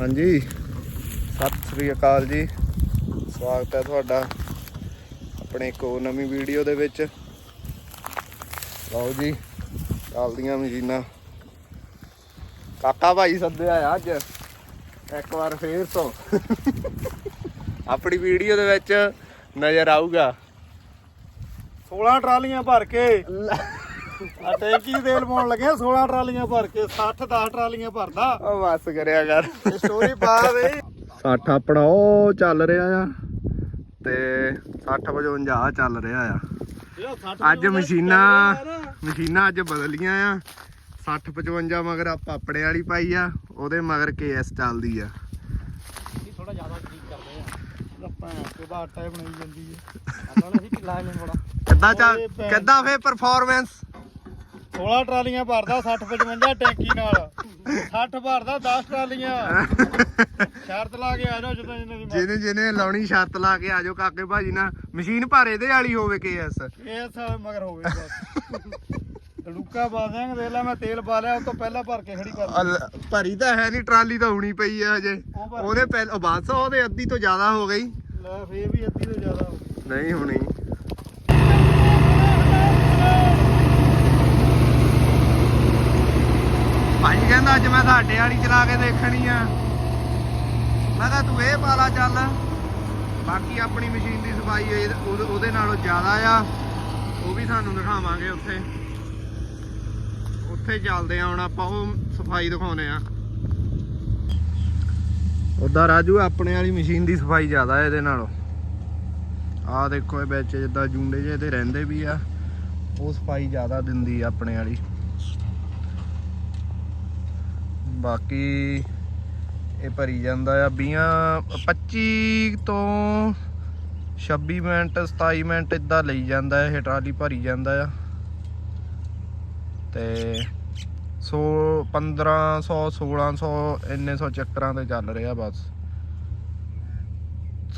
ਹਾਂਜੀ। ਸਤਿ ਸ੍ਰੀ ਅਕਾਲ ਜੀ। ਸਵਾਗਤ ਹੈ ਤੁਹਾਡਾ ਆਪਣੇ ਇੱਕ ਨਵੀਂ ਵੀਡੀਓ ਦੇ ਵਿੱਚ। ਲਓ ਜੀ, ਚੱਲਦੀਆਂ ਮਸ਼ੀਨਾਂ। ਕਾਕਾ ਭਾਈ ਸੱਦਿਆ ਆ ਅੱਜ, ਇੱਕ ਵਾਰ ਫੇਰ ਤੋਂ। ਆਪਣੀ ਵੀਡੀਓ ਦੇ ਵਿੱਚ ਨਜ਼ਰ ਆਊਗਾ। 16 ਟਰਾਲੀਆਂ ਭਰ ਕੇ। ਆ ਟੈਂਕੀ 'ਚ ਤੇਲ ਪਾਉਣ ਲੱਗੇ 16 ਟਰਾਲੀਆਂ ਭਰ ਕੇ 60 10 ਟਰਾਲੀਆਂ ਭਰਦਾ। ਉਹ ਬਸ ਕਰਿਆ ਕਰ। ਸਟੋਰੀ ਪਾ ਦੇ। 60 ਆਪਣਾ ਉਹ ਚੱਲ ਰਿਹਾ ਆ ਤੇ 60 55 ਆ ਚੱਲ ਰਿਹਾ ਆ। ਜਿਹੜਾ 60 ਅੱਜ ਮਸ਼ੀਨਾਂ ਮਸ਼ੀਨਾਂ ਅੱਜ ਬਦਲੀਆਂ ਆ। 60 55 ਮਗਰ ਆਪਾਂ ਆਪਣੇ ਵਾਲੀ ਪਾਈ ਆ ਉਹਦੇ ਮਗਰ ਕੇਐਸ ਚੱਲਦੀ ਆ। ਥੋੜਾ ਜ਼ਿਆਦਾ ਠੀਕ ਕਰਦੇ ਆ। ਕਿੱਦਾਂ ਚੱਲ। ਕਿੱਦਾਂ ਫੇ ਪਰਫਾਰਮੈਂਸ 16 ਟਰਾਲੀਆਂ ਭਰਦਾ 60 55 ਟੈਂਕੀ ਨਾਲ। 60 ਭਰਦਾ 10 ਟਰਾਲੀਆਂ। ਸ਼ਰਤ ਲਾ ਕੇ ਆ ਜਾਓ ਜਦੋਂ ਜਿੰਨੇ ਦੀ ਜਿਹਨੇ ਜਿਹਨੇ ਲਾਉਣੀ ਛੱਤ ਲਾ ਕੇ ਆਜੋ ਕਾਕੇ ਭਾਜੀ ਨਾਲ। ਮਸ਼ੀਨ ਭਰ ਇਹਦੇ ਵਾਲੀ ਹੋਵੇ ਕੇਐਸ। ਇਹ ਸਾ ਮਗਰ ਹੋਵੇ ਬਸ। ਡਲੂਕਾ ਪਾ ਦਿਆਂਗੇ ਦੇਖ ਲੈ ਮੈਂ ਤੇਲ ਪਾ ਲਿਆ ਉਸ ਤੋਂ ਪਹਿਲਾਂ ਭਰ ਕੇ ਖੜੀ ਕਰ। ਭਰੀ ਤਾਂ ਹੈ ਨਹੀਂ ਟਰਾਲੀ ਤਾਂ ਹੁਣੀ ਪਈ ਆ ਭਰ ਉਹਦੇ ਪਹਿਲ ਉਹ ਬਸ ਉਹਦੇ ਅੱਧੀ ਤੋਂ ਜ਼ਿਆਦਾ ਹੋ ਗਈ। ਲੈ ਫੇਰ ਵੀ ਅੱਧੀ ਤੋਂ ਜ਼ਿਆਦਾ। ਨਹੀਂ ਹੁਣੀ ਭਾਈ ਕਹਿੰਦਾ ਅੱਜ ਮੈਂ ਸਾਡੇ ਵਾਲੀ ਚਲਾ ਕੇ ਦੇਖਣੀ ਆ। ਮੈਂ ਕਿਹਾ ਤੂੰ ਇਹ ਪਾਲਾ ਚੱਲ। ਬਾਕੀ ਆਪਣੀ ਮਸ਼ੀਨ ਦੀ ਸਫ਼ਾਈ ਇਹ- ਉਹਦੇ- ਨਾਲੋਂ ਜ਼ਿਆਦਾ ਆ। ਉਹ ਵੀ ਤੁਹਾਨੂੰ ਦਿਖਾਵਾਂਗੇ ਉੱਥੇ। ਉੱਥੇ ਚੱਲਦੇ ਆ, ਹੁਣ ਆਪਾਂ ਉਹ ਸਫ਼ਾਈ ਦਿਖਾਉਨੇ ਆ। ਉਦਾਂ ਰਾਜੂ, ਆਪਣੇ ਵਾਲੀ ਮਸ਼ੀਨ ਦੀ ਸਫ਼ਾਈ ਜ਼ਿਆਦਾ ਇਹਦੇ ਨਾਲੋਂ। ਆਹ ਦੇਖੋ ਇਹ ਵਿੱਚ ਜਿੱਦਾਂ ਜੂੰਡੇ ਜਿਹੇ ਤੇ ਰਹਿੰਦੇ ਵੀ ਆ। ਉਹ ਸਫ਼ਾਈ ਜ਼ਿਆਦਾ ਦਿੰਦੀ ਆ ਆਪਣੇ ਵਾਲੀ। ਬਾਕੀ ਇਹ ਭਰੀ ਜਾਂਦਾ ਆ। 20 25 ਤੋਂ 26 ਮਿੰਟ 27 ਮਿੰਟ ਇਦਾਂ ਲਈ ਜਾਂਦਾ ਇਹ ਟਰਾਲੀ ਭਰੀ ਜਾਂਦਾ ਆ। ਤੇ 100 1500 1600 ਇੰਨੇ ਸੌ ਚੱਕਰਾਂ ਤੇ ਚੱਲ ਰਿਹਾ ਬਸ।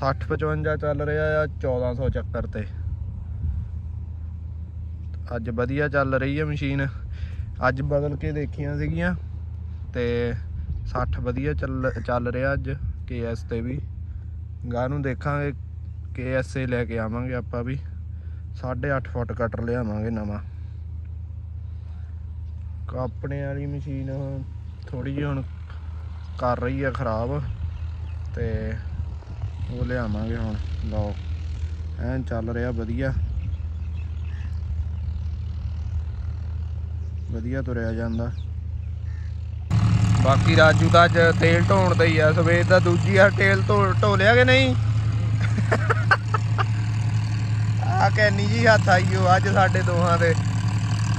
60 55 ਚੱਲ ਰਿਹਾ ਆ 1400 ਚੱਕਰ ਤੇ। ਅੱਜ ਵਧੀਆ ਚੱਲ ਰਹੀ ਹੈ ਮਸ਼ੀਨ। ਅੱਜ ਬਦਲ ਕੇ ਦੇਖੀਆਂ ਸੀਗੀਆਂ। ਤੇ 60 ਵਧੀਆ ਚੱਲ ਚੱਲ ਰਿਹਾ ਅੱਜ KS ਤੇ ਵੀ। ਗਾਂ ਨੂੰ ਦੇਖਾਂਗੇ KSA ਲੈ ਕੇ ਆਵਾਂਗੇ ਆਪਾਂ ਵੀ। 8.5 ਫੁੱਟ ਕਟਰ ਲਿਆਵਾਂਗੇ ਨਵਾਂ। ਆਪਣੇ ਵਾਲੀ ਮਸ਼ੀਨ ਥੋੜੀ ਜਿਹੀ ਹੁਣ ਕਰ ਰਹੀ ਆ ਖਰਾਬ, ਤੇ ਉਹ ਲਿਆਵਾਂਗੇ ਹੁਣ ਲਓ ਐਨ ਚੱਲ ਰਿਹਾ ਵਧੀਆ। ਵਧੀਆ ਤੁਰਿਆ ਜਾਂਦਾ। ਬਾਕੀ ਰਾਜੂ ਦਾ ਅੱਜ ਤੇਲ ਢੋਣ ਦਾ ਹੀ ਆ, ਸਵੇਰ ਦਾ ਦੂਜੀ ਆ ਤੇਲ ਧੋ ਢੋ ਲਿਆ ਕਿ ਨਹੀਂ? ਆ ਕੈਨੀ ਜੀ ਹੱਥ ਆਈਓ ਅੱਜ ਸਾਡੇ ਦੋਹਾਂ ਦੇ।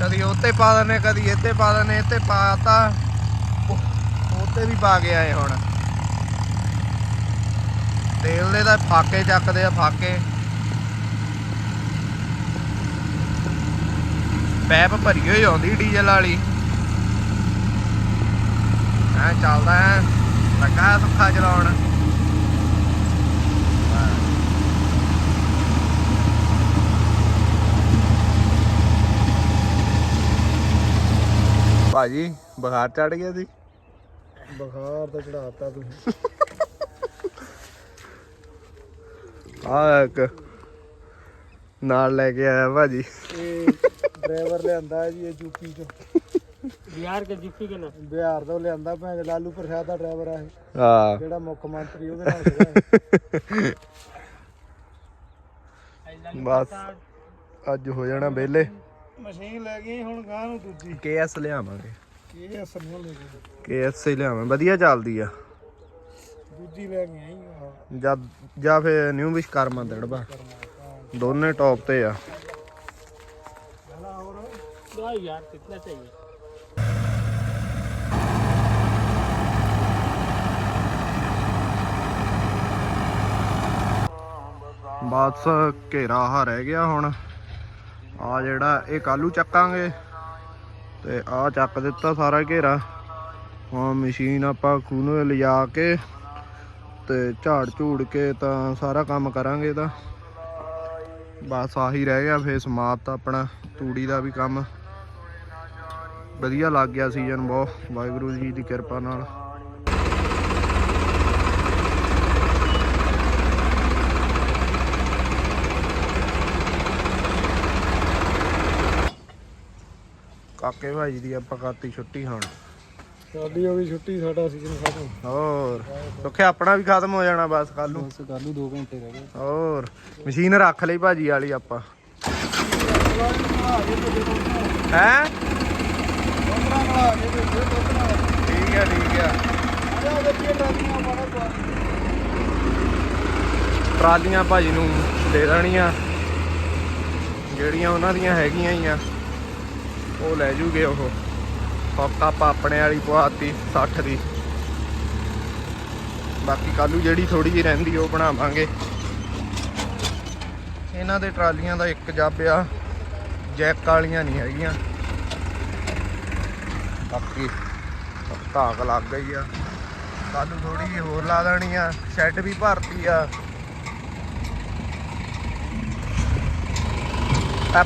ਕਦੀ ਉੱਤੇ ਪਾ ਦਨੇ ਕਦੀ ਇੱਥੇ ਪਾ ਦਨੇ ਇੱਥੇ ਪਾਤਾ ਉੱਤੇ ਵੀ ਪਾ ਕੇ ਆਏ ਹੁਣ। ਤੇਲ ਦੇ ਤਾਂ ਫਾਕੇ ਚੱਕਦੇ ਆ, ਫਾਕੇ। ਪੈਪ ਭਰੀ ਹੋਈ ਆਉਂਦੀ ਡੀਜ਼ਲ ਵਾਲੀ। ਐ ਚੱਲਦਾ ਐ। ਲੱਗਾ ਸੁੱਖਾ ਚਲਾਉਣ। ਭਾਜੀ ਬੁਖਾਰ ਚੜ ਗਿਆ ਸੀ ਬੁਖਾਰ ਤਾਂ ਚੜਾਤਾ ਤੁਸੀਂ। ਆ ਇੱਕ ਨਾਲ ਲੈ ਕੇ ਆਇਆ ਭਾਜੀ। ਇਹ ਡਰਾਈਵਰ ਲਿਆਂਦਾ ਜੀ ਇਹ ਯੂਪੀ ਤੋਂ बिहार के यूपी के ना ਬਿਹਾਰ ਤੋਂ ਲਿਆਂਦਾ ਭੈਣ ਲਾਲੂ ਪ੍ਰਸ਼ਾਦ ਦਾ ਡਰਾਈਵਰ ਆ ਇਹ ਹਾਂ ਜਿਹੜਾ ਮੁੱਖ ਮੰਤਰੀ ਉਹਦੇ ਨਾਲ ਸੀਗਾ ਇਹ। ਬਸ ਅੱਜ ਹੋ ਜਾਣਾ ਵਿਹਲੇ ਮਸ਼ੀਨ ਲੈ ਗਈ ਹੁਣ ਗਾਂ ਨੂੰ ਦੂਜੀ ਕੇਐਸ ਲਿਆਵਾਂਗੇ ਇਹ ਅਸਲ ਲੈ ਗਈ ਕੇਐਸ ਹੀ ਲਿਆਵਾਂ ਵਧੀਆ ਚੱਲਦੀ ਆ ਦੂਜੀ ਲੈ ਗਈ ਆਈ ਆਹ ਜਦ ਜਾਂ ਫੇ ਨਿਊ ਵਿਸ਼ ਕਰਮਾ ਦੜਬਾ ਦੋਨੇ ਟੌਪ ਤੇ ਆ दो यार कितना चाहिए ਬਸ ਘੇਰਾ ਆ ਰਹਿ ਗਿਆ ਹੁਣ। ਆ ਜਿਹੜਾ ਇਹ ਕਾਲੂ ਚੱਕਾਂਗੇ ਤੇ ਆ ਚੱਕ ਦਿੱਤਾ ਸਾਰਾ ਘੇਰਾ। ਹੁਣ ਮਸ਼ੀਨ ਆਪਾਂ ਖੂਨ ਲਿਜਾ ਕੇ ਤੇ ਝਾੜ ਝੂੜ ਕੇ ਤਾਂ ਸਾਰਾ ਕੰਮ ਕਰਾਂਗੇ ਤਾਂ ਬਸ ਆਹੀ ਰਹਿ ਗਿਆ ਫੇਰ ਸਮਾਪਤ ਆਪਣਾ, ਤੂੜੀ ਦਾ ਵੀ ਕੰਮ। ਵਧੀਆ ਲੱਗ ਗਿਆ ਸੀਜ਼ਨ ਬਹੁਤ, ਵਾਹਿਗੁਰੂ ਜੀ ਦੀ ਕਿਰਪਾ ਨਾਲ। ਕਾਕੇ ਭਾਜੀ ਦੀ ਆਪਾਂ ਕਰਤੀ ਛੁੱਟੀ ਹੁਣ। ਸਾਡੀ ਹੋ ਗਈ ਛੁੱਟੀ ਸਾਡਾ ਸੀਜ਼ਨ ਖਤਮ। ਹੋਰ ਸੁੱਖੇ ਆਪਣਾ ਵੀ ਖਤਮ ਹੋ ਜਾਣਾ ਬਸ ਕੱਲ ਨੂੰ। ਬਸ ਕੱਲ ਨੂੰ 2 ਘੰਟੇ ਰਹਿ ਗਏ। ਹੋਰ ਮਸ਼ੀਨ ਰੱਖ ਲਈ ਭਾਜੀ ਵਾਲੀ ਆਪਾਂ। ਹੈ? ਠੀਕ ਹੈ ਠੀਕ ਹੈ ਟਰਾਲੀਆਂ ਭਾਜੀ ਨੂੰ ਦੇ ਦੇਣੀਆਂ। ਜਿਹੜੀਆਂ ਉਹਨਾਂ ਦੀਆਂ ਹੈਗੀਆਂ ਹੀ ਆ। ਉਹ ਲੈ ਜੂਗੇ ਉਹ। ਫੱਕ ਆਪਾਂ ਆਪਣੇ ਵਾਲੀ ਪਵਾਤੀ 60 ਦੀ। ਬਾਕੀ ਕੱਲੂ ਜਿਹੜੀ ਥੋੜੀ ਜਿਹੀ ਰਹਿੰਦੀ, ਉਹ ਬਣਾਵਾਂਗੇ। ਇਹਨਾਂ ਦੇ ਟਰਾਲੀਆਂ ਦਾ ਇੱਕ ਜੱਬ ਆ ਜੈਕ ਵਾਲੀਆਂ ਨਹੀਂ ਹੈਗੀਆਂ। ਬਾਕੀ ਧਾਕ ਲੱਗ ਗਈ ਆ। ਕੱਲੂ ਥੋੜੀ ਜਿਹੀ ਹੋਰ ਲਾ ਦੇਣੀ ਆ। ਸ਼ੈੱਡ ਵੀ ਭਰਤੀ ਆ।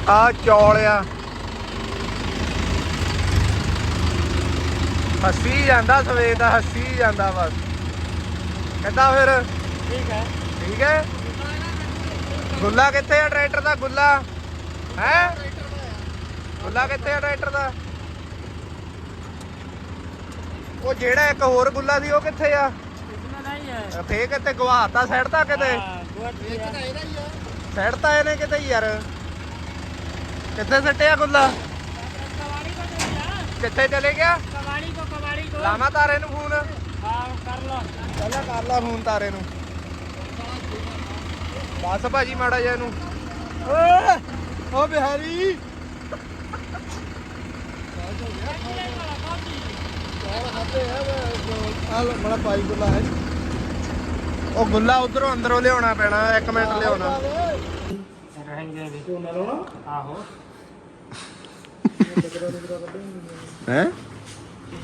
ਆ ਚੌਲ ਆ। ਹੱਸੀ ਜਾਂਦਾ ਸਵੇਰ ਦਾ ਹੱਸੀ ਜਾਂਦਾ ਬਸ। ਕਿੱਦਾਂ ਫਿਰ ਠੀਕ ਹੈ। ਠੀਕ ਹੈ? ਗੁੱਲਾ ਕਿੱਥੇ ਆ ਟਰੈਕਟਰ ਦਾ ਗੁੱਲਾ? ਹੈ? ਗੁੱਲਾ ਕਿੱਥੇ ਆ ਟਰੈਕਟਰ ਦਾ? ਉਹ ਜਿਹੜਾ ਇੱਕ ਹੋਰ ਗੁੱਲਾ ਸੀ ਉਹ ਕਿੱਥੇ ਆ? ਫੇਰ ਕਿਤੇ? ਗਵਾਤਾ ਸੈੜਤਾ ਕਿਤੇ ਸੈੜਤਾ ਇਹਨੇ ਕਿਤੇ ਯਾਰ। ਕਿੱਥੇ ਸੱਟਿਆ ਗੁੱਲਾ? ਕਿੱਥੇ ਚਲੇ ਗਿਆ? ਕਵਾੜੀ ਕੋ ਲਾਵਾ ਤਾਰੇ ਨੂੰ ਫੋਨ। ਹਾਂ ਕਰ ਲਾ। ਪਹਿਲਾਂ ਕਰ ਲਾ ਫੋਨ ਤਾਰੇ ਨੂੰ। ਬਸ ਭਾਜੀ ਮਾੜਾ ਜਿਹਾ ਇਹਨੂੰ। ਓਏ! ਓ ਬਿਹਾਰੀ! ਉਹ ਗੁੱਲਾ ਉਧਰੋਂ ਅੰਦਰੋਂ ਲਿਆਉਣਾ ਪੈਣਾ 1 ਮਿੰਟ ਲਿਆਉਣਾ। ਰਹਿਣਗੇ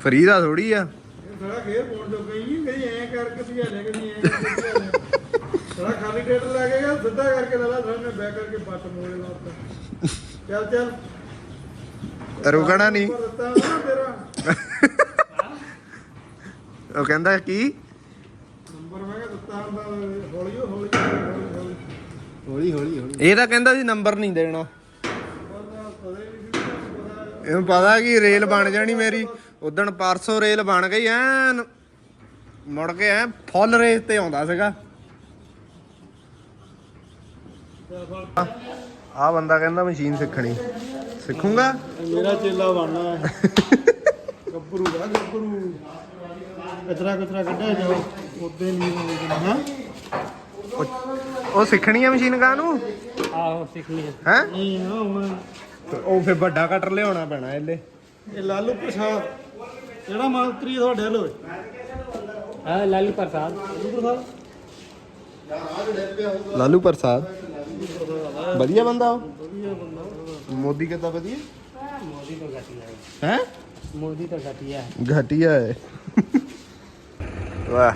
ਫਰੀ ਦਾ ਥੋੜੀ ਆ। ਥੋੜਾ ਖੇਰ ਪੋਣ ਜੋਗਾ ਹੀ ਨਹੀਂ ਕਦੀ ਐ ਕਰਕੇ ਤੁਸੀਂ ਹਲੇ ਕਦੀ ਐ ਕਰਕੇ ਥੋੜਾ ਖਾਲੀ ਟੇਟ ਲੱਗੇਗਾ ਸਿੱਧਾ ਕਰਕੇ ਲਾਲਾ ਸਾਹਮਣੇ ਬੈਕ ਕਰਕੇ ਪੱਟ ਮੋੜੇ ਲਾ ਚੱਲ ਚੱਲ। ਰੁਕਣਾ ਕੀ? ਹੌਲੀ ਹੌਲੀ ਹੌਲੀ। ਇਹ ਤਾਂ ਕਹਿੰਦਾ ਸੀ ਨੰਬਰ ਨਹੀਂ ਦੇਣਾ। ਇਹਨੂੰ ਪਤਾ ਕਿ ਰੇਲ ਬਣ ਜਾਣੀ ਮੇਰੀ। ਉਦਣ ਪਰਸੋਂ ਰੇਲ ਬਣ ਗਈ ਐਨ ਮੁੜ ਕੇ ਐ ਫੁੱਲ ਰੇਸ ਤੇ ਆਉਂਦਾ ਸੀਗਾ। ਆ ਬੰਦਾ ਕਹਿੰਦਾ ਮਸ਼ੀਨ ਸਿੱਖਣੀ। ਸਿੱਖੂਗਾ? ਮੇਰਾ ਚੇਲਾ ਬਣਨਾ ਗੱਭਰੂ ਦਾ ਗੱਭਰੂ। ਕਚਰਾ ਕਚਰਾ ਕੱਢਿਆ ਜਾਓ ਉਦੋਂ ਨਹੀਂ ਹੋਣਾ। ਉਹ- ਉਹ ਸਿੱਖਣੀ ਆ ਮਸ਼ੀਨ ਕਾ ਨੂੰ? ਆਹੋ ਸਿੱਖਣੀ ਹੈ ਹੈ? ਨਹੀਂ ਹਾਂ ਹੁਣ ਉਹ ਫੇ ਵੱਡਾ ਕਟਰ ਲਿਆਉਣਾ ਪੈਣਾ ਇਹਲੇ ਇਹ ਲਾਲੂ ਪ੍ਰਸ਼ਾਦ। ਕਿਹੜਾ ਮੰਤਰੀ ਤੁਹਾਡੇ ਲੋ ਹਾਂ ਲਾਲੂ ਪ੍ਰਸਾਦ। ਲਾਲੂ ਪ੍ਰਸਾਦ? ਲਾਲੂ ਪ੍ਰਸਾਦ? ਵਧੀਆ ਬੰਦਾ ਉਹ? ਮੋਦੀ ਕਿੱਦਾਂ ਵਧੀਆ? ਮੋਦੀ ਤਾਂ ਘਟਿਆ ਹੈ। ਹੈ? ਮੋਦੀ ਤਾਂ ਘਟਿਆ ਹੈ। ਘਟਿਆ ਹੈ। ਵਾਹ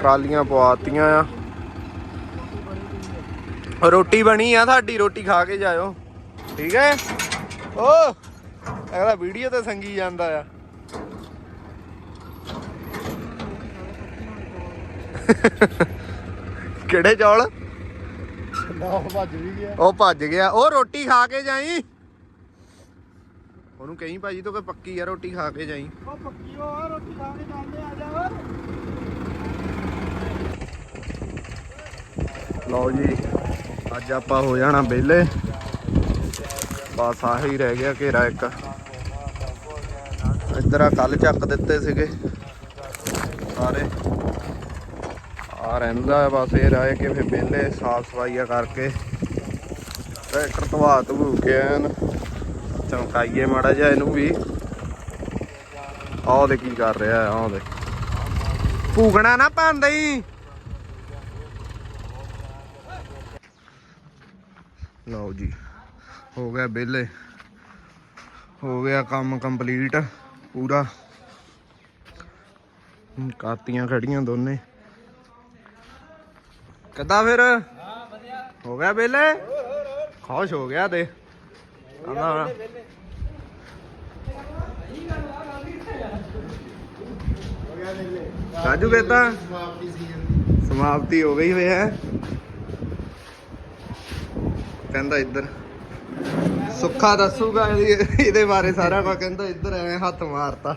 ਟਰਾਲੀਆਂ ਪਵਾਤੀਆਂ ਆ। ਰੋਟੀ ਬਣੀ ਆ ਤੁਹਾਡੀ ਰੋਟੀ ਖਾ ਕੇ ਜਾਇਓ। ਠੀਕ ਹੈ? ਓ ਅਗਲਾ ਵੀਡੀਓ ਤੇ ਸੰਗੀ ਜਾਂਦਾ ਆ। ਕਿਹੜੇ ਚੌਲ? ਨਾ ਭੱਜ ਵੀ ਗਿਆ ਉਹ ਭੱਜ ਗਿਆ। ਉਹ ਰੋਟੀ ਖਾ ਕੇ ਜਾਈ। ਉਹਨੂੰ ਕਹੀਂ ਭਾਜੀ ਤੂੰ ਕੋਈ ਪੱਕੀ ਆ ਰੋਟੀ ਖਾ ਕੇ ਜਾਈ। ਉਹ ਪੱਕੀ ਉਹ ਆ, ਰੋਟੀ ਖਾ ਕੇ ਜਾਂਦੇ ਆ ਜਾ ਲਓ ਜੀ। ਅੱਜ ਆਪਾਂ ਹੋ ਜਾਣਾ ਵਿਹਲੇ। ਬਸ ਆਹੀ ਰਹਿ ਗਿਆ ਘੇਰਾ ਇੱਕ। ਇੱਧਰ ਆ ਕੱਲ ਚੱਕ ਦਿੱਤੇ ਸੀਗੇ। ਸਾਰੇ। ਆ ਰਹਿੰਦਾ ਬਸ ਇਹ ਰਹਿ ਕੇ ਫਿਰ ਵਿਹਲੇ, ਸਾਫ਼ ਸਫਾਈਆ ਕਰਕੇ। ਟਰੈਕਟਰ ਧਵਾ ਧਵੂ ਕੇ ਐਨ ਚਮਕਾਈਏ ਮਾੜਾ ਜਿਹਾ ਇਹਨੂੰ ਵੀ। ਆਹ ਦੇ ਕੀ ਕਰ ਰਿਹਾ, ਆਹ ਦੇ ਭੂਗਣਾ ਨਾ ਪਾਉਂਦਾ ਹੀ ਲਓ ਜੀ, ਹੋ ਗਿਆ ਵਿਹਲੇ, ਹੋ ਗਿਆ ਕੰਮ ਕੰਪਲੀਟ ਪੂਰਾ। ਕਾਤੀਆਂ ਖੜੀਆਂ ਦੋਨੇ। ਕਿੱਦਾਂ ਫਿਰ? ਹੋ ਗਿਆ ਵਿਹਲੇ? ਖੁਸ਼ ਹੋ ਗਿਆ ਤੇ। ਆਂਦਾ ਰਾਜੂ ਕਹਿੰਦਾ ਸਮਾਪਤੀ ਹੋ ਗਈ ਹੋਇਆ ਕਹਿੰਦਾ ਇੱਧਰ। ਸੁੱਖਾ ਦੱਸੂਗਾ ਇਹਦੀ- ਇਹਦੇ ਬਾਰੇ ਸਾਰਾ ਕੁਝ ਕਹਿੰਦਾ ਇੱਧਰ ਐਵੇਂ ਹੱਥ ਮਾਰਤਾ।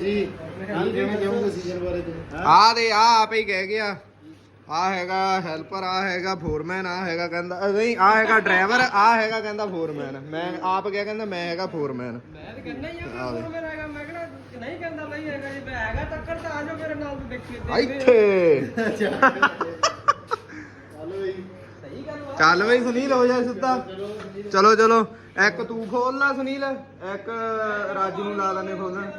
ਜੀ ਕੀ ਕਹਿਣਾ ਚਾਹੋਗੇ ਸੀਜ਼ਨ ਬਾਰੇ ਤੁਸੀਂ ਆ ਦੇ ਆ ਆਪੇ ਹੀ ਕਹਿ ਗਿਆ। ਆ ਹੈਗਾ ਹੈਲਪਰ ਆ ਹੈਗਾ ਫੋਰਮੈਨ ਆ ਹੈਗਾ ਕਹਿੰਦਾ ਨਹੀਂ ਆ ਹੈਗਾ ਡਰਾਈਵਰ ਆ ਹੈਗਾ ਕਹਿੰਦਾ ਫੋਰਮੈਨ। ਮੈਂ ਆਪ ਗਿਆ ਕਹਿੰਦਾ ਮੈਂ ਹੈਗਾ ਫੋਰਮੈਨ। ਮੈਂ ਤਾਂ ਕਹਿੰਦਾ ਹੀ ਆ ਮੇਰਾ ਹੈਗਾ। ਨਹੀਂ ਕਹਿੰਦਾ ਬਈ ਹੈਗਾ ਜੀ ਮੈਂ ਹੈਗਾ ਟੱਕਰ ਤਾਂ ਆ ਜਾਓ ਮੇਰੇ ਨਾਲ ਵੀ ਦੇਖੀਏ ਆ ਇੱਥੇ। ਹਲੋ ਜੀ ਸਹੀ ਗੱਲ ਵਾ। ਚੱਲ ਬਈ ਸੁਨੀਲ ਹੋ ਜਾ ਸਿੱਧਾ। ਚਲੋ ਚਲੋ। ਇੱਕ ਤੂੰ ਖੋਲ ਲਾ ਸੁਨੀਲ ਇੱਕ ਰਾਜੂ ਨੂੰ ਲਾ ਦਨੇ ਖੋਲਣ।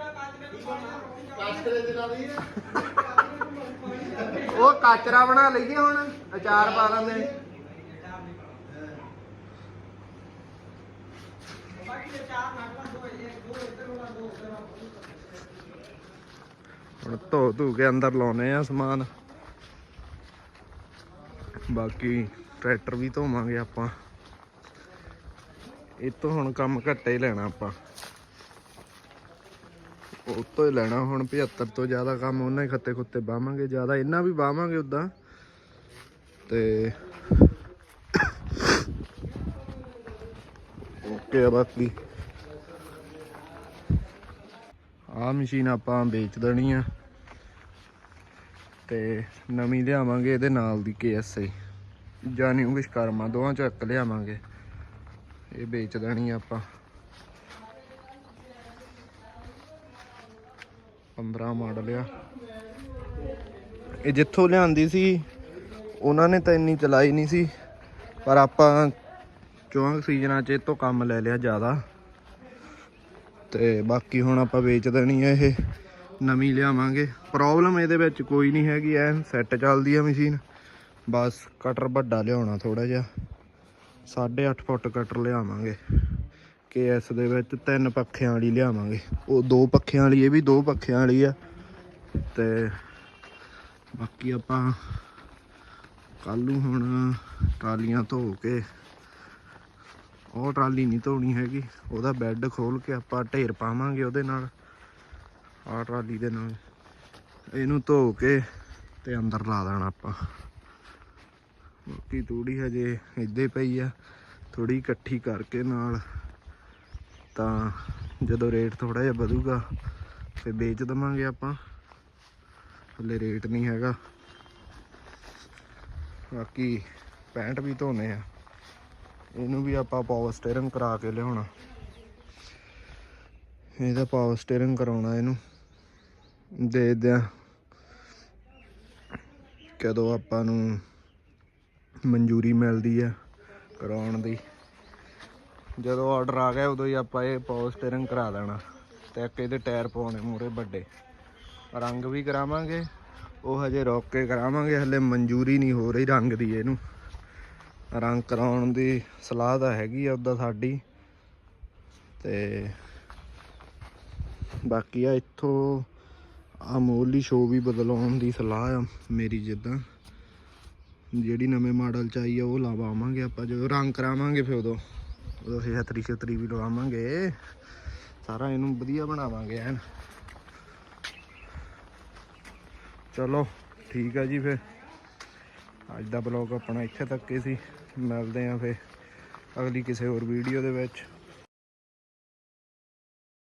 ਉਹ ਕਾਚਰਾ ਬਣਾ ਲਈਏ ਹੁਣ ਅਚਾਰ ਪਾ ਲੈਂਦੇ। ਹੁਣ ਧੋ ਧੂ ਕੇ ਅੰਦਰ ਲਾਉਨੇ ਆ ਸਮਾਨ। ਬਾਕੀ ਟਰੈਕਟਰ ਵੀ ਧੋਵਾਂਗੇ ਆਪਾਂ। ਇਹ ਤੋਂ ਹੁਣ ਕੰਮ ਘੱਟੇ ਹੀ ਲੈਣਾ ਆਪਾਂ। ਉਹ ਤੋਂ ਹੀ ਲੈਣਾ, ਹੁਣ 75 ਤੋਂ ਜ਼ਿਆਦਾ ਕੰਮ ਉਹਨਾਂ ਹੀ ਖੱਤੇ ਖੁੱਤੇ ਬਾਵਾਂਗੇ, ਜ਼ਿਆਦਾ ਇਹਨਾਂ ਵੀ ਬਾਵਾਂਗੇ ਉਦਾਂ। ਤੇ ਓਕੇ ਆ ਬਾਕੀ। ਆ ਮਸ਼ੀਨ ਆਪਾਂ ਵੇਚ ਦੇਣੀ ਆ। ਤੇ ਨਵੀਂ ਲਿਆਵਾਂਗੇ ਇਹਦੇ ਨਾਲ ਦੀ KSA ਜਾਂ ਨਿਊ ਵਿਸ਼ਕਰਮਾ ਦੋਵਾਂ ਚੋਂ ਇੱਕ ਲਿਆਵਾਂਗੇ। ਇਹ ਵੇਚ ਦੇਣੀ ਆਪਾਂ। 15 ਮਾਡਲ ਆ। ਇਹ ਜਿੱਥੋਂ ਲਿਆਂਦੀ ਸੀ, ਉਹਨਾਂ ਨੇ ਤਾਂ ਇੰਨੀ ਚਲਾਈ ਨਹੀਂ ਸੀ, ਪਰ ਆਪਾਂ ਚੌਂਕ ਸੀਜ਼ਨਾਂ 'ਚ ਇਹ ਤੋਂ ਕੰਮ ਲੈ ਲਿਆ ਜ਼ਿਆਦਾ। ਤੇ ਬਾਕੀ ਹੁਣ ਆਪਾਂ ਵੇਚ ਦੇਣੀ ਆ ਇਹ। ਨਵੀਂ ਲਿਆਵਾਂਗੇ। ਪ੍ਰੋਬਲਮ ਇਹਦੇ ਵਿੱਚ ਕੋਈ ਨਹੀਂ ਹੈਗੀ ਐ ਸੈੱਟ ਚੱਲਦੀ ਆ ਮਸ਼ੀਨ ਬਸ ਕਟਰ ਵੱਡਾ ਲਿਆਉਣਾ ਥੋੜਾ ਜਿਹਾ। 8.5 ਫੁੱਟ ਕਟਰ ਲਿਆਵਾਂਗੇ। ਕੇਐਸ ਦੇ ਵਿੱਚ ਤਿੰਨ ਪੱਖਿਆਂ ਵਾਲੀ ਲਿਆਵਾਂਗੇ। ਉਹ ਦੋ ਪੱਖਿਆਂ ਵਾਲੀ, ਇਹ ਵੀ ਦੋ ਪੱਖਿਆਂ ਵਾਲੀ ਆ। ਤੇ ਬਾਕੀ ਆਪਾਂ ਕੱਲ ਨੂੰ ਹੁਣ ਟਰਾਲੀਆਂ ਧੋ ਕੇ, ਉਹ ਟਰਾਲੀ ਨਹੀਂ ਧੋਣੀ ਹੈਗੀ। ਉਹਦਾ ਬੈੱਡ ਖੋਲ ਕੇ ਆਪਾਂ ਢੇਰ ਪਾਵਾਂਗੇ ਉਹਦੇ ਨਾਲ। ਆ ਟਰਾਲੀ ਦੇ ਨਾਲ। ਇਹਨੂੰ ਧੋ ਕੇ ਤੇ ਅੰਦਰ ਲਾ ਦੇਣਾ ਆਪਾਂ। ਬਾਕੀ ਤੂੜੀ ਹਜੇ ਇੱਦੇ ਪਈ ਆ। ਥੋੜੀ ਇਕੱਠੀ ਕਰਕੇ ਨਾਲ ਤਾਂ ਜਦੋਂ ਰੇਟ ਥੋੜਾ ਜਿਹਾ ਵਧੂਗਾ ਤੇ ਵੇਚ ਦਵਾਂਗੇ ਆਪਾਂ। ਹਲੇ ਰੇਟ ਨਹੀਂ ਹੈਗਾ। ਬਾਕੀ ਪੈਂਟ ਵੀ ਧੋਨੇ ਆ। ਇਹਨੂੰ ਵੀ ਆਪਾਂ ਪਾਵਰ ਸਟੀਅਰਿੰਗ ਕਰਾ ਕੇ ਲਿਆਉਣਾ। ਇਹਦਾ ਪਾਵਰ ਸਟੀਅਰਿੰਗ ਕਰਾਉਣਾ ਇਹਨੂੰ। ਦੇ ਦਿਆਂ ਕਦੋਂ ਆਪਾਂ ਨੂੰ ਮਨਜ਼ੂਰੀ ਮਿਲਦੀ ਆ ਕਰਾਉਣ ਦੀ। ਜਦੋਂ ਆਰਡਰ ਆ ਗਿਆ, ਉਦੋਂ ਹੀ ਆਪਾਂ ਇਹ ਪਾਵਰ ਸਟੀਅਰਿੰਗ ਕਰਾ ਦੇਣਾ ਤੇ ਇੱਕ ਇਹਦੇ ਟਾਇਰ ਪਾਉਣੇ ਮੂਰੇ ਵੱਡੇ। ਰੰਗ ਵੀ ਕਰਾਵਾਂਗੇ। ਉਹ ਹਜੇ ਰੋਕ ਕੇ ਕਰਾਵਾਂਗੇ, ਹਲੇ ਮਨਜ਼ੂਰੀ ਨਹੀਂ ਹੋ ਰਹੀ ਰੰਗ ਦੀ ਇਹਨੂੰ। ਰੰਗ ਕਰਾਉਣ ਦੀ ਸਲਾਹ ਤਾਂ ਹੈਗੀ ਆ ਉਦਾਂ ਸਾਡੀ। ਤੇ ਬਾਕੀ ਆ ਇੱਥੋਂ ਆ ਮੋਲੀ ਸ਼ੋ ਵੀ ਬਦਲਾਉਣ ਦੀ ਸਲਾਹ ਆ ਮੇਰੀ ਜਿੱਦਾਂ। ਜਿਹੜੀ ਨਵੇਂ ਮਾਡਲ ਚ ਆਈ ਆ, ਉਹ ਲਵਾਵਾਂਗੇ ਆਪਾਂ ਜਦੋਂ ਰੰਗ ਕਰਾਵਾਂਗੇ ਫਿਰ ਉਦੋਂ। ਉਦੋਂ ਅਸੀਂ ਛਤਰੀ ਛਤਰੀ ਵੀ ਲਵਾਵਾਂਗੇ। ਸਾਰਾ ਇਹਨੂੰ ਵਧੀਆ ਬਣਾਵਾਂਗੇ ਐਨ। ਚਲੋ, ਠੀਕ ਆ ਜੀ ਫਿਰ। ਅੱਜ ਦਾ ਬਲੌਗ ਆਪਣਾ ਇੱਥੇ ਤੱਕ ਹੀ ਸੀ। ਮਿਲਦੇ ਆਂ ਫਿਰ ਅਗਲੀ ਕਿਸੇ ਹੋਰ ਵੀਡੀਓ ਦੇ ਵਿੱਚ।